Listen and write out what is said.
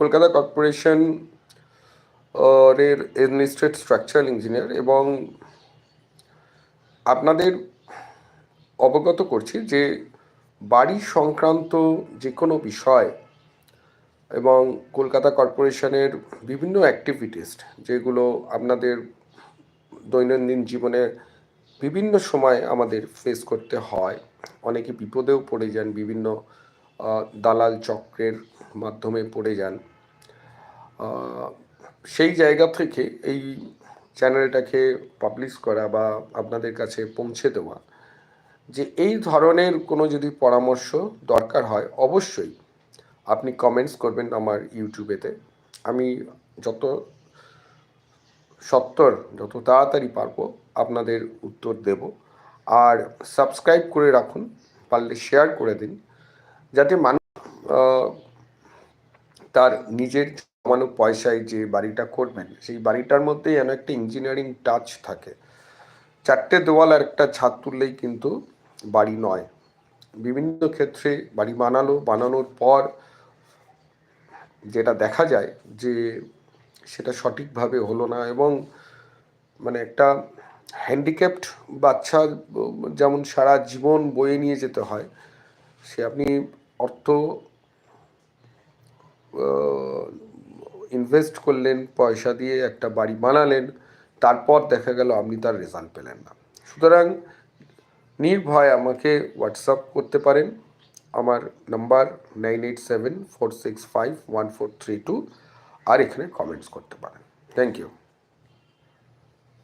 Kolkata corporation এর এডমিনিস্ট্রেট structural engineer এবং আপনাদের অবগত করছি যে বাড়ি সংক্রান্ত যে কোনো বিষয় এবং কলকাতা কর্পোরেশনের বিভিন্ন অ্যাক্টিভিটিস যেগুলো আপনাদের দৈনন্দিন জীবনে বিভিন্ন সময় আমাদের ফেস করতে হয়, অনেকে বিপদেও পড়ে যান, বিভিন্ন দালাল চক্রের মাধ্যমে পড়ে যান। সেই জায়গা থেকে এই চ্যানেলটাকে পাবলিশ করা বা আপনাদের কাছে পৌঁছে দেওয়া, যে এই ধরনের কোনো যদি পরামর্শ দরকার হয়, অবশ্যই আপনি কমেন্টস করবেন আমার ইউটিউবেতে আমি যত সত্তর, যত তাড়াতাড়ি পারব আপনাদের উত্তর দেব। আর সাবস্ক্রাইব করে রাখুন, পারলে শেয়ার করে দিন, যাতে মানুষ তার নিজের জমানো পয়সায় যে বাড়িটা করবেন, সেই বাড়িটার মধ্যেই যেন একটা ইঞ্জিনিয়ারিং টাচ থাকে। চারটে দেওয়াল আর একটা ছাদ তুললেই কিন্তু বাড়ি নয়। বিভিন্ন ক্ষেত্রে বাড়ি বানালো, বানানোর পর যেটা দেখা যায় যে সেটা সঠিকভাবে হলো না এবং মানে একটা হ্যান্ডিক্যাপড বাচ্চা যেমন সারা জীবন বয়ে নিয়ে যেতে হয়, সে আপনি অর্থ ইনভেস্ট করলেন, পয়সা দিয়ে একটা বাড়ি বানালেন, তারপর দেখা গেল আপনি তার রেজাল্ট পেলেন না। সুতরাং নির্ভয় আমাকে হোয়াটসঅ্যাপ করতে পারেন। আমার number nine eight seven four six five one four three two. আর এখানে কমেন্টস করতে পারেন। Thank you